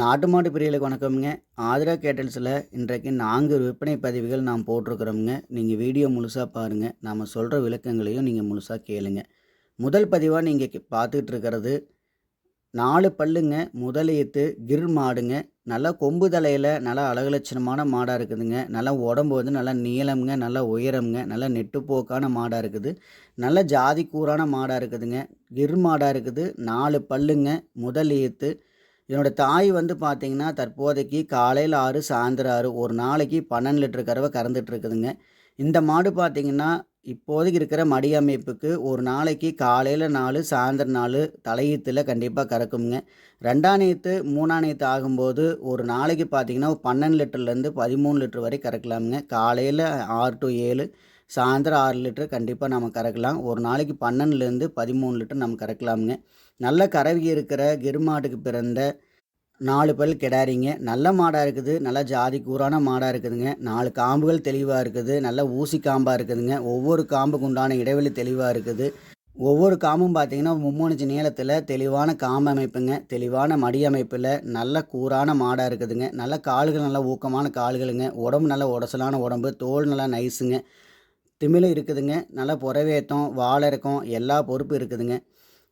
நாட்டு மாட்டு பிரியலுக்கு வணக்கம்ங்க. ஆதிரா கேட்டல்ஸில் இன்றைக்கு நான்கு விற்பனை பதிவுகள் நாம் போட்டிருக்கிறோம்ங்க. நீங்கள் வீடியோ முழுசாக பாருங்கள் நாம் சொல்கிற விளக்கங்களையும் நீங்கள் முழுசாக கேளுங்க. முதல் பதிவாக நீங்கள் பார்த்துக்கிட்டு இருக்கிறது நாலு பல்லுங்க முதலியத்து கிர் மாடுங்க. நல்லா கொம்பு தலையில் நல்லா அழகலட்சணமான மாடாக இருக்குதுங்க. நல்லா உடம்பு வந்து நல்லா நீளம்ங்க நல்லா உயரம்ங்க நல்லா நெட்டுப்போக்கான மாடாக இருக்குது. நல்ல ஜாதி கூறான மாடாக இருக்குதுங்க. கிர் மாடாக இருக்குது. நாலு பல்லுங்க முதலியத்து என்னோட தாய் வந்து பார்த்தீங்கன்னா தற்போதைக்கு காலையில் ஆறு சாயந்தரம் ஆறு ஒரு நாளைக்கு பன்னெண்டு லிட்டர் கறவை கறந்துட்டுருக்குதுங்க இந்த மாடு பார்த்தீங்கன்னா இப்போதைக்கு இருக்கிற மடி அமைப்புக்கு ஒரு நாளைக்கு காலையில் நாலு சாயந்தரம் நாலு தலையீத்தில் கண்டிப்பாக கறக்குங்க ரெண்டாம் நேற்று மூணாம் நேற்று ஆகும்போது ஒரு நாளைக்கு பார்த்தீங்கன்னா பன்னெண்டு லிட்டர்லேருந்து பதிமூணு லிட்டர் வரை கறக்கலாமுங்க. காலையில் ஆறு டு ஏழு சாயந்தரம் ஆறு லிட்டர் கண்டிப்பாக நம்ம கறக்கலாம். ஒரு நாளைக்கு பன்னெண்டுலேருந்து பதிமூணு லிட்டர் நம்ம கறக்கலாமுங்க. நல்ல கறவி இருக்கிற கிருமாட்டுக்கு பிறந்த நாலு பல் கிடாரிங்க நல்ல மாடாக இருக்குது. நல்ல ஜாதி கூறான மாடாக இருக்குதுங்க. நாலு காம்புகள் தெளிவாக இருக்குது. நல்ல ஊசி காம்பாக இருக்குதுங்க. ஒவ்வொரு காம்புக்கு உண்டான இடைவெளி தெளிவாக இருக்குது. ஒவ்வொரு காம்பும் பார்த்தீங்கன்னா மும்மூணு நீளத்தில் தெளிவான காம்பு அமைப்புங்க. தெளிவான மடி அமைப்பில் நல்ல கூறான மாடாக இருக்குதுங்க. நல்ல கால்கள் நல்ல ஊக்கமான கால்களுங்க. உடம்பு நல்ல உடசலான உடம்பு. தோல் நல்லா நைஸுங்க. திமிழ் இருக்குதுங்க. நல்லா புறவேத்தம் வாழை இருக்கும் எல்லா பொறுப்பும் இருக்குதுங்க.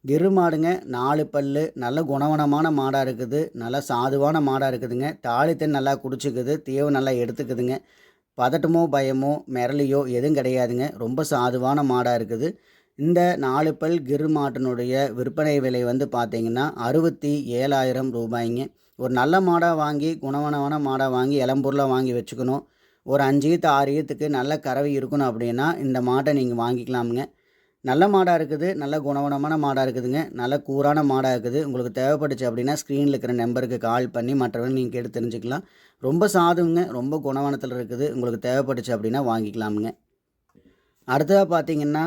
கிரு மாடுங்க நாலு பல்லு நல்ல குணவனமான மாடாக இருக்குது நல்ல சாதுவான மாடாக இருக்குதுங்க. தாளித்தன் நல்லா குடிச்சிக்குது தீவு நல்லா எடுத்துக்குதுங்க. பதட்டமோ பயமோ மிரளியோ எதுவும் கிடையாதுங்க. ரொம்ப சாதுவான மாடாக இருக்குது. இந்த நாலு பல் கிரு மாட்டினுடைய விற்பனை விலை வந்து பார்த்திங்கன்னா அறுபத்தி ஏழாயிரம் ரூபாய்ங்க. ஒரு நல்ல மாடாக வாங்கி குணவனமான மாடாக வாங்கி இளம்பொருளாக வாங்கி வச்சுக்கணும். ஒரு அஞ்சு ஈத்து ஆறு ஈத்துக்கு நல்ல கறவை இருக்கணும் அப்படின்னா இந்த மாட்டை நீங்கள் வாங்கிக்கலாமுங்க. நல்ல மாடாக இருக்குது நல்ல குணவனமான மாடாக இருக்குதுங்க. நல்ல கூரான மாடாக இருக்குது. உங்களுக்கு தேவைப்பட்டுச்சு அப்படின்னா ஸ்க்ரீனில் இருக்கிற நம்பருக்கு கால் பண்ணி மற்றவங்க நீங்கள் கேட்டு தெரிஞ்சுக்கலாம். ரொம்ப சாதுங்க ரொம்ப குணவனத்தில் இருக்குது. உங்களுக்கு தேவைப்பட்டுச்சு அப்படின்னா வாங்கிக்கலாமுங்க. அடுத்ததாக பார்த்தீங்கன்னா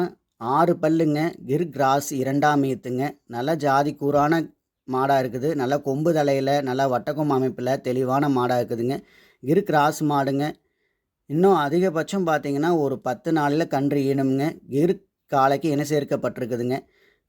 ஆறு பல்லுங்க கிர் கிராஸ் இரண்டாம் ஈத்துங்க. நல்ல ஜாதி கூறான மாடாக இருக்குது. நல்ல கொம்பு தலையில் நல்லா வட்டக்கொம்பு அமைப்பில் தெளிவான மாடாக இருக்குதுங்க. கிர் கிராஸ் மாடுங்க. இன்னும் அதிகபட்சம் பார்த்தீங்கன்னா ஒரு பத்து நாளில் கன்று ஈனுங்க கிர் காலைக்கு இணை சேர்க்கப்பட்டிருக்குதுங்க.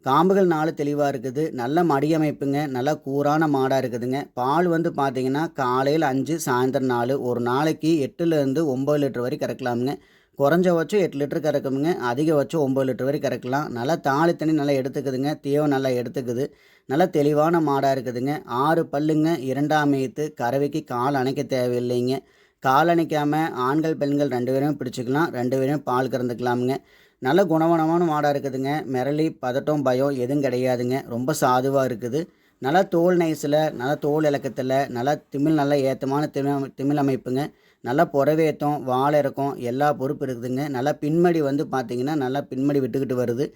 காம்புகள் நாலு தெளிவாக இருக்குது. நல்ல மடியமைப்புங்க. நல்லா கூரான மாடாக இருக்குதுங்க. பால் வந்து பார்த்தீங்கன்னா காலையில் அஞ்சு சாயந்தரம் நாலு. ஒரு நாளைக்கு எட்டுலேருந்து ஒம்பது லிட்டர் வரை கறக்கலாமுங்க. குறைஞ்சபட்சம் எட்டு லிட்டர் கறக்குமுங்க. அதிகபட்சம் ஒம்பது லிட்டர் வரை கறக்கலாம். நல்லா தாலி தண்ணி நல்லா எடுத்துக்குதுங்க. தீவம் நல்லா எடுத்துக்குது. நல்லா தெளிவான மாடாக இருக்குதுங்க. ஆறு பல்லுங்க. இரண்டாம் மேய்த்து கறவைக்கு கால் அணைக்க தேவையில்லைங்க. கால் அணைக்காமல் ஆண்கள் பெண்கள் ரெண்டு பேரும் பிடிச்சிக்கலாம். ரெண்டு பேரும் பால் கறந்துக்கலாமுங்க. நல்ல குணவனமான மாடாக இருக்குதுங்க. மிரளி பதட்டம் பயம் எதுவும் கிடையாதுங்க. ரொம்ப சாதுவாக இருக்குது. நல்லா தோல் நைஸில் நல்லா தோல் இலக்கத்தில் நல்லா திமிழ் நல்ல ஏற்றமான திமிழ் திமிழ் அமைப்புங்க. நல்லா புறவேத்தம் வாழை இறக்கம் எல்லா பொறுப்பு இருக்குதுங்க. நல்லா பின்மடி வந்து பார்த்திங்கன்னா நல்லா பின்மடி விட்டுக்கிட்டு வருது.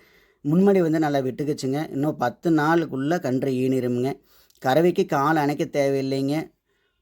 முன்மடி வந்து நல்லா விட்டுக்குச்சுங்க. இன்னும் பத்து நாளுக்குள்ளே கன்று ஈனிருமுங்க. கறவைக்கு கால் அணைக்க தேவையில்லைங்க.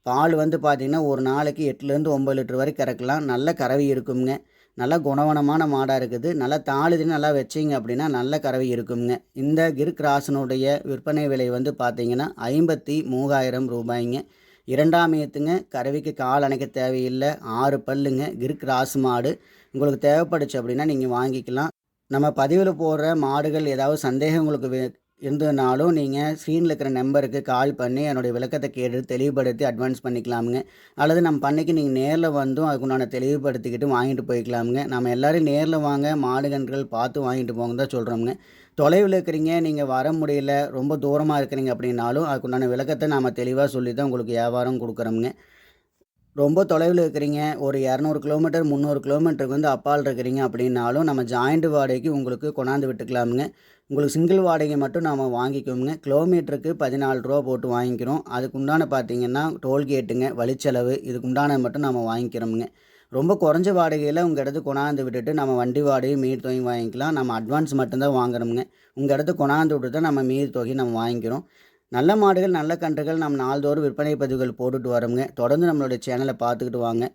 பால் வந்து பார்த்திங்கன்னா ஒரு நாளைக்கு எட்டுலேருந்து ஒம்பது லிட்டர் வரைக்கும் கறக்கலாம். நல்ல கறவை இருக்குங்க. நல்லா குணவனமான மாடாக இருக்குது. நல்லா தாளுது நல்லா வச்சிங்க அப்படின்னா நல்ல கறவை இருக்குங்க இந்த கிர் கிராசனுடைய விற்பனை விலை வந்து பார்த்திங்கன்னா ஐம்பத்தி மூவாயிரம் ரூபாய்ங்க. இரண்டாம் ஏத்துங்க கறவைக்கு கால் அணைக்க தேவையில்லை. ஆறு பல்லுங்க கிர் கிராஸ் மாடு. உங்களுக்கு தேவைப்படுச்சு அப்படின்னா நீங்கள் வாங்கிக்கலாம். நம்ம பதிவில் போடுற மாடுகள் ஏதாவது சந்தேகம் உங்களுக்கு வே- இருந்ததுனாலும் நீங்கள் ஸ்க்ரீனில் இருக்கிற நம்பருக்கு கால் பண்ணி என்னுடைய விளக்கத்தை கேட்டு தெளிவுபடுத்தி அட்வான்ஸ் பண்ணிக்கலாமுங்க. அல்லது நம்ம பண்ணைக்கு நீங்கள் நேரில் வந்தும் அதுக்குண்டான தெளிவுபடுத்திக்கிட்டு வாங்கிட்டு போய்க்கலாமுங்க. நம்ம எல்லோரும் நேரில் வாங்க மாடுகன்றுகள் பார்த்து வாங்கிட்டு போங்க தான் சொல்கிறோமுங்க தொலைவில் இருக்கிறீங்க நீங்கள் வர முடியல ரொம்ப தூரமாக இருக்கிறீங்க அப்படின்னாலும் அதுக்குண்டான விளக்கத்தை நாம் தெளிவாக சொல்லி தான் உங்களுக்கு வியாபாரம் கொடுக்குறோமுங்க. ரொம்ப தொலைவில் இருக்கிறீங்க. ஒரு இரநூறு கிலோமீட்டர் முந்நூறு கிலோமீட்டருக்கு வந்து அப்பால் இருக்கிறீங்க அப்படின்னாலும் நம்ம ஜாயிண்ட் வாடகைக்கு உங்களுக்கு கொண்டாந்து விட்டுக்கலாமுங்க. உங்களுக்கு சிங்கிள் வாடகை மட்டும் நாம் வாங்கிக்கோங்க கிலோமீட்டருக்கு பதினாலு ரூபா போட்டு வாங்கிக்கிறோம். அதுக்கு உண்டான பார்த்தீங்கன்னா டோல்கேட்டுங்க வழிச்செலவு இதுக்கு உண்டான மட்டும் நம்ம வாங்கிக்கிறோமுங்க. ரொம்ப குறைஞ்ச வாடகையில் உங்கள் இடத்துக்கு கொண்டாந்து விட்டுட்டு நம்ம வண்டி வாடகை மீதி தொகை வாங்கிக்கலாம். நம்ம அட்வான்ஸ் மட்டும்தான் வாங்குறோமுங்க உங்கள் இடத்துக்கு கொண்டாந்து விட்டு தான் நம்ம மீதி தொகை நம்ம வாங்கிக்கிறோம். நல்ல மாடுகள் நல்ல கன்றுகள் நம்ம நாள்தோறும் விற்பனை பதிவுகள் போட்டுட்டு வரோங்க தொடர்ந்து நம்மளுடைய சேனலை பார்த்துக்கிட்டு வாங்க.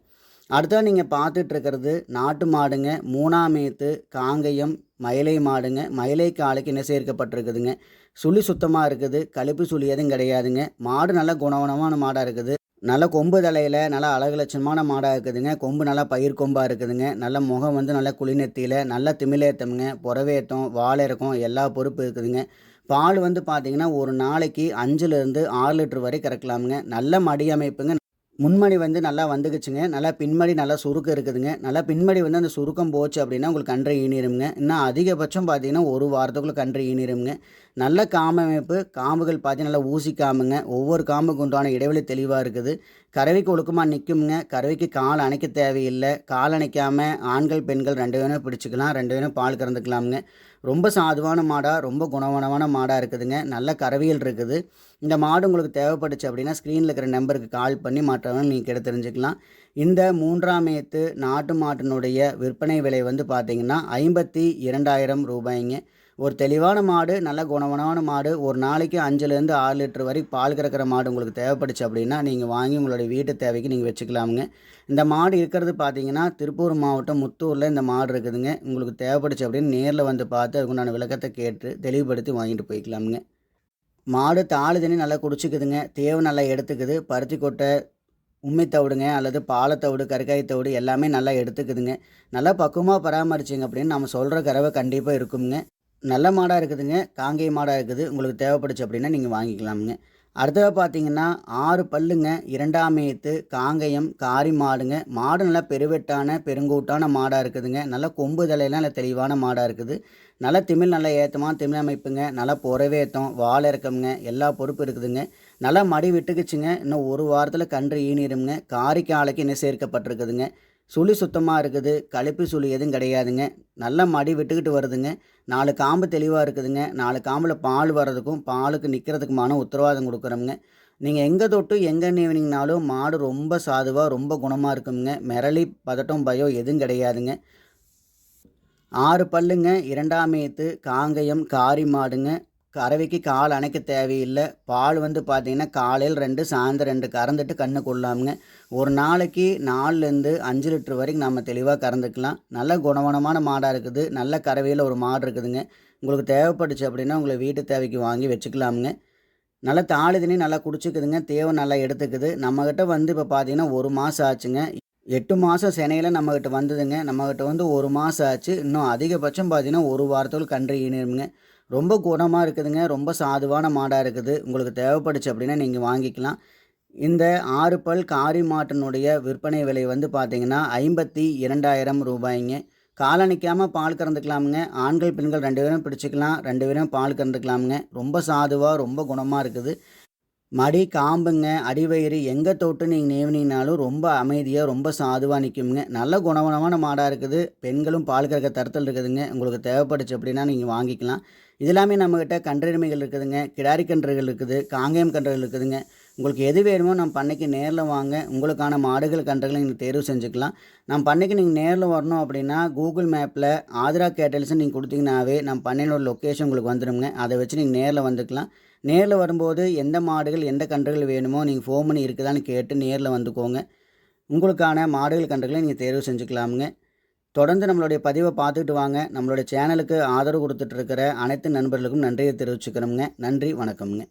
அடுத்தது நீங்கள் பார்த்துட்டு இருக்கிறது நாட்டு மாடுங்க. மூணாம் மேத்து காங்கயம் மயிலை மாடுங்க. மயிலை காலைக்கு என்ன சேர்க்கப்பட்டிருக்குதுங்க? சுழி சுத்தமாக இருக்குது. கழுப்பு சுழி எதுவும் கிடையாதுங்க. மாடு நல்ல குணவனமான மாடாக இருக்குது. நல்ல கொம்பு தலையில் நல்ல அழகு லட்சணமான மாடாக இருக்குதுங்க. கொம்பு நல்லா பயிர் கொம்பாக இருக்குதுங்க. நல்ல முகம் வந்து நல்லா குளிநெத்தியில் நல்ல திமிலேத்தம்ங்க. புறவேத்தம் வாழை இருக்கும் எல்லா பொறுப்பு இருக்குதுங்க. பால் வந்து பார்த்தீங்கன்னா ஒரு நாளைக்கு அஞ்சுலேருந்து ஆறு லிட்டர் வரை கறக்கலாமுங்க. நல்ல மடி அமைப்புங்க. முன்மடி வந்து நல்லா வந்துக்குச்சுங்க. நல்லா பின்மடி நல்லா சுருக்கம் இருக்குதுங்க. நல்லா பின்மடி வந்து அந்த சுருக்கம் போச்சு அப்படின்னா உங்களுக்கு கன்று ஈனிருங்க இன்னும் அதிகபட்சம் பார்த்தீங்கன்னா ஒரு வாரத்துக்குள்ளே கன்று ஈனிருங்க நல்ல காம அமைப்பு. காம்புகள் பார்த்தீங்கன்னா நல்லா ஊசி காம்புங்க ஒவ்வொரு காம்புக்கு உண்டான இடைவெளி தெளிவாக இருக்குது. கறவைக்கு ஒழுக்கமாக நிற்குங்க கறவைக்கு கால் அணைக்க தேவையில்லை. கால் அணைக்காமல் ஆண்கள் பெண்கள் ரெண்டு வேணும் பிடிச்சிக்கலாம். ரெண்டு வேணும் பால் கறந்துக்கலாமுங்க. ரொம்ப சாதுவான மாடாக ரொம்ப குணவனமான மாடாக இருக்குதுங்க. நல்ல கறவியல் இருக்குது. இந்த மாடு உங்களுக்கு தேவைப்பட்டுச்சு அப்படின்னா ஸ்க்ரீனில் இருக்கிற நம்பருக்கு கால் பண்ணி மற்றவங்க நீங்கள் கிட்ட தெரிஞ்சுக்கலாம். இந்த மூன்றாம் ஏத்து நாட்டு மாட்டினுடைய விற்பனை விலை வந்து பார்த்தீங்கன்னா ஐம்பத்தி இரண்டாயிரம் ரூபாய்ங்க. ஒரு தெளிவான மாடு நல்ல குணவனான மாடு ஒரு நாளைக்கு அஞ்சுலேருந்து ஆறு லிட்டர் வரை பால் கறக்கிற மாடு உங்களுக்கு தேவைப்படுச்சு அப்படின்னா நீங்கள் வாங்கி உங்களுடைய வீட்டு தேவைக்கு நீங்கள் வச்சுக்கலாமுங்க. இந்த மாடு இருக்கிறது பார்த்தீங்கன்னா திருப்பூர் மாவட்டம் முத்தூரில் இந்த மாடு இருக்குதுங்க. உங்களுக்கு தேவைப்படுச்சு அப்படின்னு நேரில் வந்து பார்த்து அதுக்குண்டான விளக்கத்தை கேட்டு தெளிவுபடுத்தி வாங்கிட்டு போய்க்கலாமுங்க. மாடு தாழ் தண்ணி நல்லா குடிச்சிக்குதுங்க. தேவை நல்லா எடுத்துக்குது. பருத்தி கொட்டை உண்மை தவிடுங்க அல்லது பாலத்தவிடு கருக்காய் தவிடு எல்லாமே நல்லா எடுத்துக்குதுங்க. நல்லா பக்குவமாக பராமரிச்சிங்க அப்படின்னு நம்ம சொல்கிற கறவை கண்டிப்பாக இருக்குங்க. நல்ல மாடாக இருக்குதுங்க. காங்கேய மாடாக இருக்குது. உங்களுக்கு தேவைப்படுச்சு அப்படின்னா நீங்கள் வாங்கிக்கலாமுங்க. அடுத்ததாக பார்த்தீங்கன்னா ஆறு பல்லுங்க இரண்டாம் ஏத்து காங்கயம் காரி மாடுங்க. மாடு நல்லா பெருவெட்டான பெருங்கூட்டான மாடாக இருக்குதுங்க. நல்லா கொம்பு தலையெல்லாம் நல்லா தெளிவான மாடாக இருக்குது. நல்லா திமிழ் நல்லா ஏற்றமாக திமிழ் அமைப்புங்க. நல்லா புறவேத்தம் வாழை இறக்கம்ங்க. எல்லா பொறுப்பு இருக்குதுங்க. நல்லா மடி விட்டுக்குச்சுங்க. இன்னும் ஒரு வாரத்தில் கன்று ஈனிருங்க காரிக்கு ஆலைக்கு இன்னும் சேர்க்கப்பட்டிருக்குதுங்க. சுழி சுத்தமாக இருக்குது. கழிப்பு சுழி எதுவும் கிடையாதுங்க. நல்ல மடி விட்டுக்கிட்டு வருதுங்க. நாலு காம்பு தெளிவாக இருக்குதுங்க. நாலு காம்பில் பால் வர்றதுக்கும் பாலுக்கு நிற்கிறதுக்குமான உத்தரவாதம் கொடுக்குறோங்க நீங்கள் எங்கே தொட்டு எங்கே நீவினீங்கனாலும் மாடு ரொம்ப சாதுவாக ரொம்ப குணமாக இருக்குங்க. மிரளி பதட்டம் பயம் எதுவும் கிடையாதுங்க. ஆறு பல்லுங்க. இரண்டாம் ஏத்து காங்கயம் காரி மாடுங்க. கறவைக்கு கால் அணைக்க தேவையில்லை. பால் வந்து பார்த்திங்கன்னா காலையில் ரெண்டு சாயந்தரம் ரெண்டு கறந்துட்டு கண்ணு கொள்ளாமுங்க. ஒரு நாளைக்கு நாலுலேருந்து அஞ்சு லிட்டர் வரைக்கும் நம்ம தெளிவாக கறந்துக்கலாம். நல்ல குணவனமான மாடாக இருக்குது. நல்ல கறவையில் ஒரு மாடு இருக்குதுங்க. உங்களுக்கு தேவைப்பட்டுச்சு அப்படின்னா உங்களை வீட்டு தேவைக்கு வாங்கி வச்சுக்கலாமுங்க. நல்லா தாளி தண்ணி நல்லா குடிச்சிக்குதுங்க. தேவை நல்லா எடுத்துக்குது. நம்மக்கிட்ட வந்து இப்போ பார்த்தீங்கன்னா ஒரு மாதம் ஆச்சுங்க. எட்டு மாதம் சென்னையில் நம்மக்கிட்ட வந்ததுங்க. நம்மக்கிட்ட வந்து ஒரு மாதம் ஆச்சு. இன்னும் அதிகபட்சம் பார்த்தீங்கன்னா ஒரு வாரத்துக்கு கன்று ஈனிருமுங்க ரொம்ப குணமாக இருக்குதுங்க. ரொம்ப சாதுவான மாடாக இருக்குது. உங்களுக்கு தேவைப்படுச்சு அப்படின்னா நீங்கள் வாங்கிக்கலாம். இந்த ஆறு பல் காரி மாட்டினுடைய விற்பனை விலை வந்து பார்த்திங்கன்னா ஐம்பத்தி இரண்டாயிரம் ரூபாய்ங்க. காலணிக்காமல் பால் கறந்துக்கலாமுங்க. ஆண்கள் பெண்கள் ரெண்டு பேரும் பிடிச்சிக்கலாம். ரெண்டு பேரும் பால் கறந்துக்கலாமுங்க. ரொம்ப சாதுவாக ரொம்ப குணமாக இருக்குது. மடி காம்புங்க அடிவயிறு எங்கே தொட்டு நீங்கள் நேவினீங்கனாலும் ரொம்ப அமைதியாக ரொம்ப சாதுவாக நிற்குமுங்க நல்ல குணவனமான மாடாக இருக்குது. பெண்களும் பால் கறக்க தரத்தில் இருக்குதுங்க. உங்களுக்கு தேவைப்படுச்சு அப்படின்னா நீங்கள் வாங்கிக்கலாம். இதெல்லாமே நம்மக்கிட்ட கன்றுரிமைகள் இருக்குதுங்க. கிடாரி கன்றுகள் இருக்குது காங்கேயம் கன்றுகள் இருக்குதுங்க. உங்களுக்கு எது வேணுமோ நம்ம பண்ணைக்கு நேரில் வாங்க. உங்களுக்கான மாடுகள் கன்றுகளை நீங்கள் தேர்வு செஞ்சுக்கலாம். நம்ம பண்ணைக்கு நீங்கள் நேரில் வரணும் அப்படின்னா கூகுள் மேப்பில் ஆதிரா கேட்டல்ஸ் நீங்கள் கொடுத்தீங்கன்னாவே நம்ம பண்ணையினோட லொக்கேஷன் உங்களுக்கு வந்துடுங்க அதை வச்சு நீங்கள் நேரில் வந்துக்கலாம். நேரில் வரும்போது எந்த மாடுகள் எந்த கன்றுகள் வேணுமோ நீங்கள் ஃபோன் பண்ணி இருக்குதான்னு கேட்டு நேரில் வந்துக்கோங்க. உங்களுக்கான மாடுகள் கன்றுகளை நீங்கள் தேர்வு செஞ்சுக்கலாமுங்க. தொடர்ந்து நம்மளுடைய பதிவை பார்த்துக்கிட்டு வாங்க. நம்மளுடைய சேனலுக்கு ஆதரவு கொடுத்துட்ருக்கிற அனைத்து நண்பர்களுக்கும் நன்றியை தெரிவிச்சுக்கிறோமுங்க நன்றி வணக்கம்ங்க.